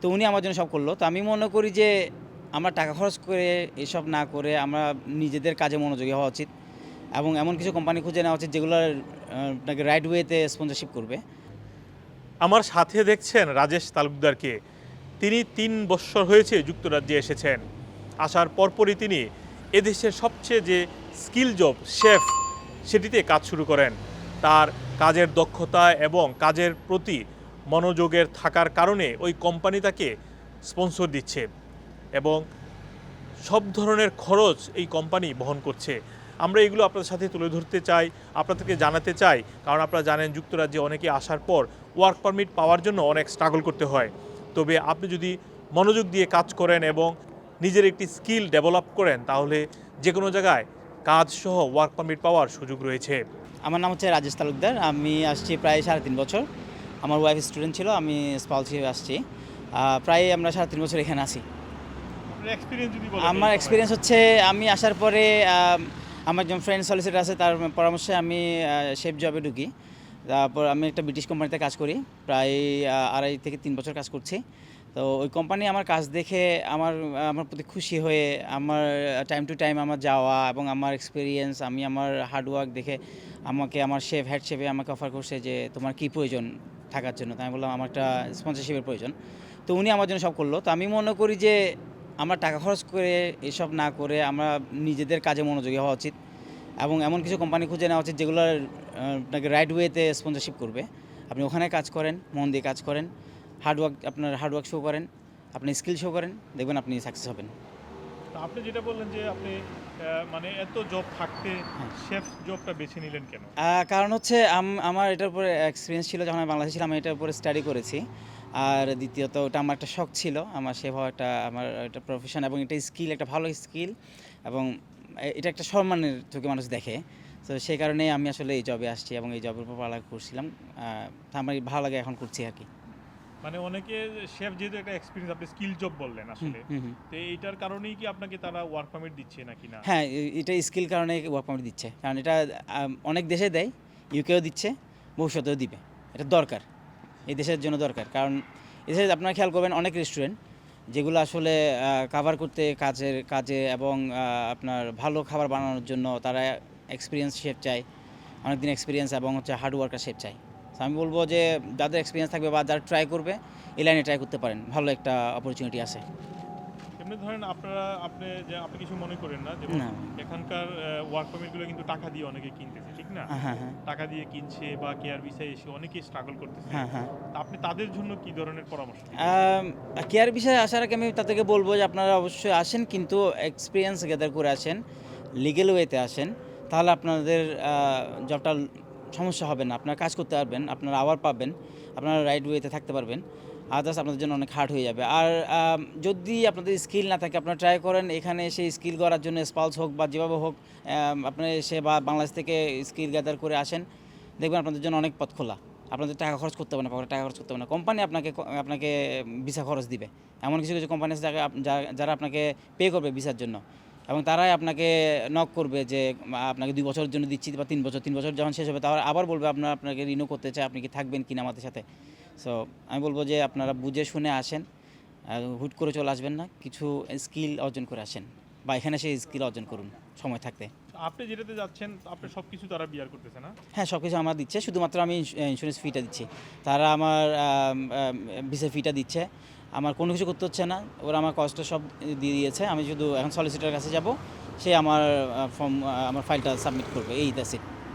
তো উনি আমার জন্য সব করল। তো আমি মনে করি যে আমরা টাকা খরচ করে এসব না করে আমরা নিজেদের কাজে মনোযোগী হওয়া উচিত এবং এমন কিছু কোম্পানি খুঁজে নেওয়া উচিত যেগুলো আপনাকে রাইট ওয়েতে স্পন্সরশিপ করবে। আমার সাথে দেখছেন রাজেশ তালুকদারকে। তিনি তিন বছর হয়েছে যুক্তরাজ্যে এসেছেন। আসার পরপরই তিনি এদেশের সবচেয়ে যে স্কিল জব শেফ সেটিতে কাজ শুরু করেন। তার কাজের দক্ষতা এবং কাজের প্রতি মনোযোগের থাকার কারণে ওই কোম্পানি তাকে স্পন্সর দিচ্ছে এবং সব ধরনের খরচ এই কোম্পানি বহন করছে। আমরা এগুলো আপনাদের সাথে তুলে ধরতে চাই, আপনাদেরকে জানাতে চাই, কারণ আপনারা জানেন যুক্তরাজ্যে অনেকে আসার পর ওয়ার্ক পারমিট পাওয়ার জন্য অনেক স্ট্রাগল করতে হয়। তবে আপনি যদি মনোযোগ দিয়ে কাজ করেন এবং নিজের একটি স্কিল ডেভেলপ করেন, তাহলে যে কোনো জায়গায় কাজ সহ ওয়ার্ক পারমিট পাওয়ার সুযোগ রয়েছে। আমার নাম হচ্ছে রাজেশ তালুকদার, আমি আসছি প্রায় সাড়ে তিন বছর। আমার ওয়াইফ স্টুডেন্ট ছিল আমি স্পলশিপ আসছি। আহ, প্রায় আমরা সাড়ে তিন বছর এখানে আছি। এক্সপিরিয়েন্স আমার এক্সপিরিয়েন্স হচ্ছে আমি আসার পরে আমার একজন ফ্রেন্ড সলিসিটার আছে তার পরামর্শে আমি শেফ জবে ঢুকি। তারপর আমি একটা ব্রিটিশ কোম্পানিতে কাজ করি প্রায় আড়াই থেকে তিন বছর কাজ করছি। তো ওই কোম্পানি আমার কাজ দেখে আমার আমার প্রতি খুশি হয়ে আমার টাইম টু টাইম আমার যাওয়া এবং আমার এক্সপিরিয়েন্স আমি আমার হার্ডওয়ার্ক দেখে আমাকে, আমার শেফ হেড শেফে আমাকে অফার করছে যে, তোমার কী প্রয়োজন থাকার জন্য? তাই আমি বললাম, আমার একটা স্পন্সরশিপের প্রয়োজন। তো উনি আমার জন্য সব করল। তো আমি মনে করি যে, আমরা টাকা খরচ করে এসব না করে আমরা নিজেদের কাজে মনোযোগী হওয়া উচিত এবং এমন কিছু কোম্পানি খুঁজে নেওয়া উচিত যেগুলো আপনাকে রাইট ওয়েতে স্পন্সরশিপ করবে। আপনি ওখানে কাজ করেন, মন দিয়ে কাজ করেন হার্ডওয়ার্ক আপনার হার্ডওয়ার্ক শো করেন, আপনি স্কিল শো করেন, দেখবেন আপনি সাকসেস হবেন। আপনি যেটা বললেন যে আপনি মানে এত জব থাকতে হ্যাঁ। শেফ জবটা বেছে নিলেন কেন? কারণ হচ্ছে আমার এটার উপরে এক্সপিরিয়েন্স ছিল যখন আমি বাংলাদেশে ছিলাম আমি এটার উপরে স্টাডি করেছি। আর দ্বিতীয়ত ওটা আমার একটা শখ ছিল আমার সে হওয়া একটা আমার একটা প্রফেশন এবং এটা স্কিল একটা ভালো স্কিল এবং এটা একটা সম্মানের চোখে মানুষ দেখে। তো সেই কারণে আমি আসলে এই জবে আসছি এবং এই জবের উপর পড়ালেখা করছিলাম। আমার ভালো লাগে এখন করছি আর কি। মানে অনেকে শেফ যেহেতু একটা এক্সপিরিয়েন্স আপনি স্কিল জব বললেন আসলে। তো এইটার কারণেই কি আপনাকে তারা ওয়ার্ক পারমিট দিচ্ছে নাকি না? হ্যাঁ এটা স্কিল কারণে ওয়ার্ক পারমিট দিচ্ছে। কারণ এটা অনেক দেশে দেয় ইউকেও দিচ্ছে ভবিষ্যতেও দিবে। এটা দরকার এই দেশের জন্য দরকার। কারণ এদেশে আপনারা খেয়াল করবেন অনেক রেস্টুরেন্ট যেগুলো আসলে কাভার করতে কাজের কাজে এবং আপনার ভালো খাবার বানানোর জন্য তারা এক্সপিরিয়েন্স শেফ চায় অনেকদিন এক্সপিরিয়েন্স এবং হচ্ছে হার্ড ওয়ার্কার শেফ চায়। তো আমি বলব যে যাদের এক্সপিরিয়েন্স থাকবে বা যারা ট্রাই করবে এই লাইনে ট্রাই করতে পারেন। ভালো একটা অপরচুনিটি আছে। এমনি ধরেন আপনারা আপনি যে আপনি কিছু মনে করেন না যে এখানকার ওয়ার্ক পারমিটগুলো কিন্তু টাকা দিয়ে অনেকে কিনতেছে ঠিক না? হ্যাঁ হ্যাঁ টাকা দিয়ে কিনছে বা কেয়ার ভিসায় এসে অনেকেই স্ট্রাগল করতেছে। হ্যাঁ হ্যাঁ। আপনি তাদের জন্য কি ধরনের পরামর্শ কেয়ার বিষয়ে আসার আগে আমি তাদেরকে বলব যে আপনারা অবশ্যই আসেন কিন্তু এক্সপিরিয়েন্স গেদার করে আসেন লিগেল ওয়েতে আসেন। তাহলে আপনাদের জবটা সমস্যা হবে না, আপনার কাজ করতে পারবেন, আপনারা আওয়ার পাবেন, আপনারা রাইট ওয়েতে থাকতে পারবেন আদার্স আপনাদের জন্য অনেক হার্ড হয়ে যাবে। আর যদি আপনাদের স্কিল না থাকে, আপনারা ট্রাই করেন, এখানে এসে স্কিল করার জন্য স্পালস হোক বা যেভাবে হোক আপনি এসে বা বাংলাদেশ থেকে স্কিল গ্যাদার করে আসেন, দেখবেন আপনাদের জন্য অনেক পথ খোলা। আপনাদের টাকা খরচ করতে হবে না টাকা খরচ করতে হবে না। কোম্পানি আপনাকে আপনাকে ভিসা খরচ দিবে। এমন কিছু কিছু কোম্পানি আছে যারা আপনাকে পে করবে ভিসার জন্য। এবং তারাই আপনাকে নক করবে যে আপনাকে দুই বছরের জন্য দিচ্ছি বা তিন বছর তিন বছর যখন শেষ হবে তারা আবার বলবে আপনার আপনাকে রিনিউ করতে চায় আপনি কি থাকবেন কিনা আমাদের সাথে? সো আমি বলব যে আপনারা বুঝে শুনে আসেন হুট করে চলে আসবেন না কিছু স্কিল অর্জন করে আসেন বা এখানে সেই স্কিল অর্জন করুন সময় থাকতে। আপনি যেটাতে যাচ্ছেন আপনি সব কিছু তারা বিয়ার করতেছে না? হ্যাঁ সব কিছু আমার দিচ্ছে শুধুমাত্র আমি ইন্স্যুরেন্স ফিটা দিচ্ছি। তারা আমার ভিসা ফিটা দিচ্ছে। আমার কোনো কিছু করতে হচ্ছে না। ওরা আমার কষ্ট সব দিয়ে দিয়েছে। আমি শুধু এখন সলিসিটার কাছে যাব। সে আমার ফর্ম আমার ফাইলটা সাবমিট করবে। এই দ্যাস ইট